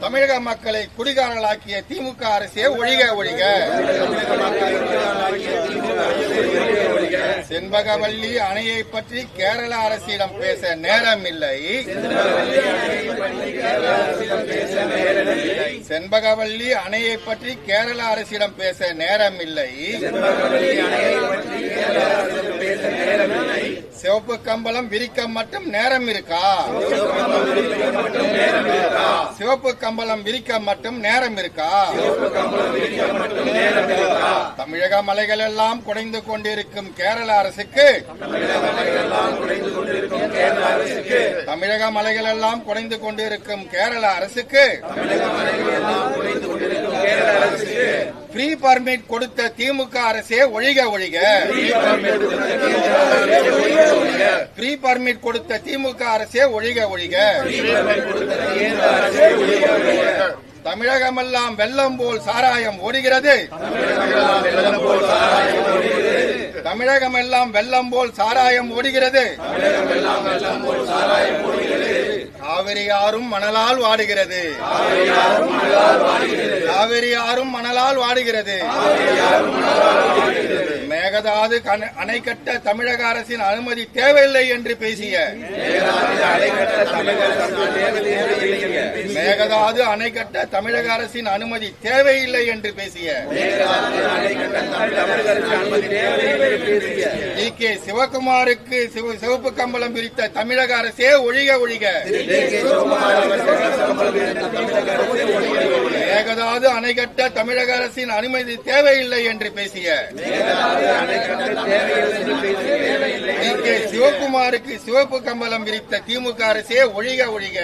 தமிழக மக்களை குடிகாரர்களாக்கிய திமுக அரசே ஒழிக ஒழிக. செண்பகவல்லி அணையை பற்றி கேரள அரசிடம் பேச நேரம் இல்லை செண்பகவல்லி அணையை பற்றி கேரள அரசிடம் பேச நேரம் இல்லை சிவப்பு கம்பளம் விரிக்க மட்டும் நேரம் இருக்கா? சிவப்பு கம்பளம் விரிக்க மட்டும் நேரம் இருக்கா? தமிழக மலைகள் எல்லாம் குடைந்து கொண்டிருக்கும் கேரள அரசுக்கு? தமிழக மலைகள் எல்லாம் குடைந்து கொண்டிருக்கும் கேரள அரசுக்கு? ஃப்ரீ பர்மிட் கொடுத்த திமுக அரசே ஒழிக ஒழிக. ஃப்ரீ பர்மிட் கொடுத்த திமுக அரசே ஒழிக ஒழிக. தமிழகமெல்லாம் வெள்ளம் போல் சாராயம் ஓடுகிறது. தமிழகமெல்லாம் வெள்ளம் போல் சாராயம் ஓடுகிறது. காவிரி ஆறும் மணலால் வாடுகிறது. காவிரி ஆறும் மணலால் வாடுகிறது. மேகதாது அணை கட்ட தமிழக அரசின் அனுமதி தேவையில்லை என்று பேசிய மேகதாது அணை கட்ட தமிழக அரசின் அனுமதி தேவையில்லை என்று பேசிய டி. கே. சிவகுமாருக்கு சிவ- சிவப்பு கம்பளம் விரித்த தமிழக அரசே ஒழிக ஒழிக. மேகதாது அணை கட்ட தமிழக அரசின் அனுமதி தேவையில்லை என்று பேசிய சிவகுமாருக்கு சிவப்பு கம்பளம் விரித்த திமுக அரசே ஒழிக ஒழிக.